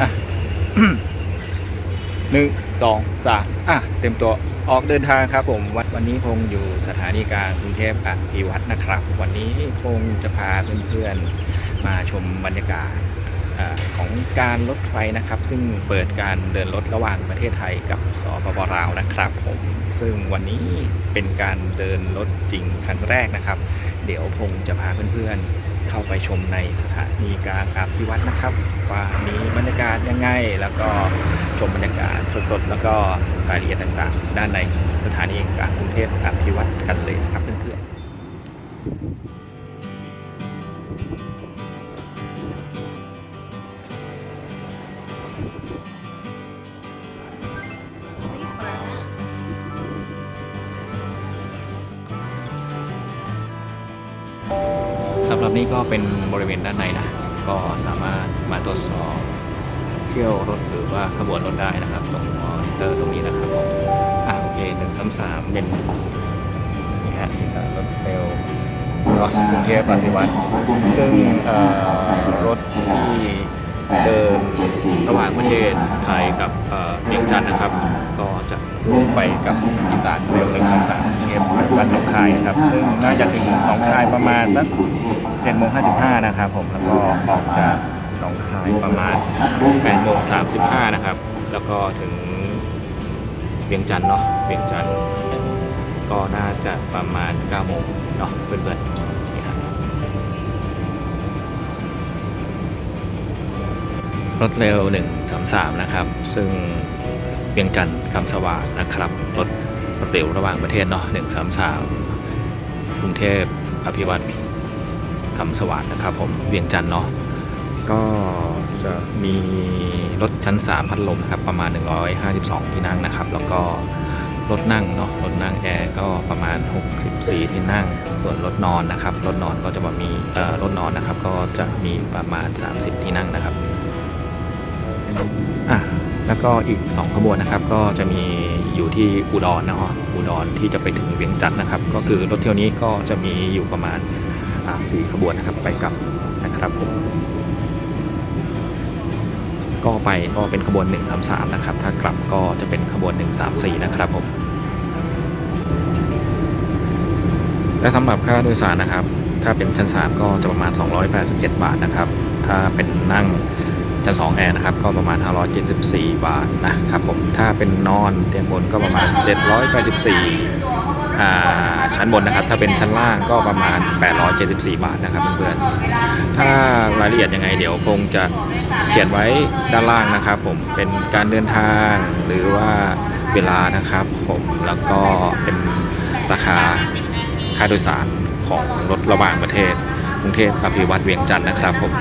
อะหนึ่งสองสามอะเต็มตัวออกเดินทางครับผมวันวันนี้พงอยู่สถานีกลางกรุงเทพอภิวัตนะครับ วันนี้พงจะพาเพื่อนๆมาชมบรรยากาศอของการรถไฟนะครับ ซึ่งเปิดการเดินรถระหว่างประเทศไทยกับสปปลาวนะครับผมซึ่งวันนี้เป็นการเดินรถจริงครั้งแรกนะครับ เดี๋ยวพงจะพาเพื่อนๆ เข้าไปชมในสถานีกลางอภิวัตนะครับ ว่ามีบรรยากาศยังไง แล้วก็ชมบรรยากาศสดๆ แล้วก็รายละเอียดต่างๆ ด้านในสถานีกลางกรุงเทพอภิวัตกันเลยนะครับเพื่อนๆ รับนี้ก็เป็นบริเวณด้านในนะ ก็สามารถมาตรวจสอบเที่ยวรถหรือว่าขบวนรถได้นะครับ ตรงมอนิเตอร์ตรงนี้นะครับผมอะโอเคหนึ่งสามสามเป็นนี่ฮะอีสานรถเร็วรถกรุงเทพปฏิวัติซึ่งเอ่อรถที่เดินระหว่างประเทศไทยกับเอ่อเวียงจันทร์นะครับ ก็จะไปกับอีสานเร็วหนึ่งสามสาม กรุงเทพปฏิวัติหนองคายนะครับ ซึ่งน่าจะถึงหนองคายประมาณสักเจ็ดโมงห้าสิบห้านะครับผมแล้วก็ออกจากหนองคายประมาณแปดโมงสามสิบห้านะครับ แล้วก็ถึงเวียงจันทร์เนาะเวียงจันทร์ก็น่าจะประมาณ9โมงเนาะเพื่อนๆนี่ครับรถเร็ว 133 นะครับ ซึ่งเวียงจันทร์คำสว่างนะครับรถรถ เร็วระหว่างประเทศเนาะ133กรุงเทพอภิวัตคำสวัสดนะครับผมเวียงจันทร์เนาะก็จะมีรถชั้น 3 พัดลมนะครับประมาณ 152 ที่นั่งนะครับ แล้วก็รถนั่งเนาะรถนั่งแอร์ก็ประมาณ 64 ที่นั่ง ส่วนรถนอนนะครับรถนอนก็จะมีเอ่อรถนอนนะครับ ก็จะมีประมาณ 30 ที่นั่งนะครับอะแล้วก็อีก 2 ขบวนนะครับ ก็จะมี อยู่ที่อุดรเนาะอุดรที่จะไปถึงเวียงจันทร์นะครับ ก็คือรถเที่ยวนี้ก็จะมีอยู่ประมาณสี่ขบวนนะครับไปกลับนะครับผมก็ไปก็เป็นขบวน 133 นะครับ ถ้ากลับก็จะเป็นขบวน 134 นะครับผมและสำหรับค่าโดยสารนะครับ ถ้าเป็นชั้น 3 ก็จะประมาณ 281บาทนะครับ ถ้าเป็นนั่ง ชั้น2แอร์นะครับก็ประมาณ 574 บาทนะครับผมถ้าเป็นนอนเตียงบนก็ประมาณ 784อ่าชั้นบนนะครับ ถ้าเป็นชั้นล่างก็ประมาณ 874 บาทนะครับเพื่อนถ้ารายละเอียดยังไงเดี๋ยวคงจะเขียนไว้ด้านล่างนะครับผมเป็นการเดินทางหรือว่าเวลานะครับผมแล้วก็เป็นราคาค่าโดยสารของรถระหว่างประเทศกรุงเทพอภิวัตเวียงจันทร์นะครับผม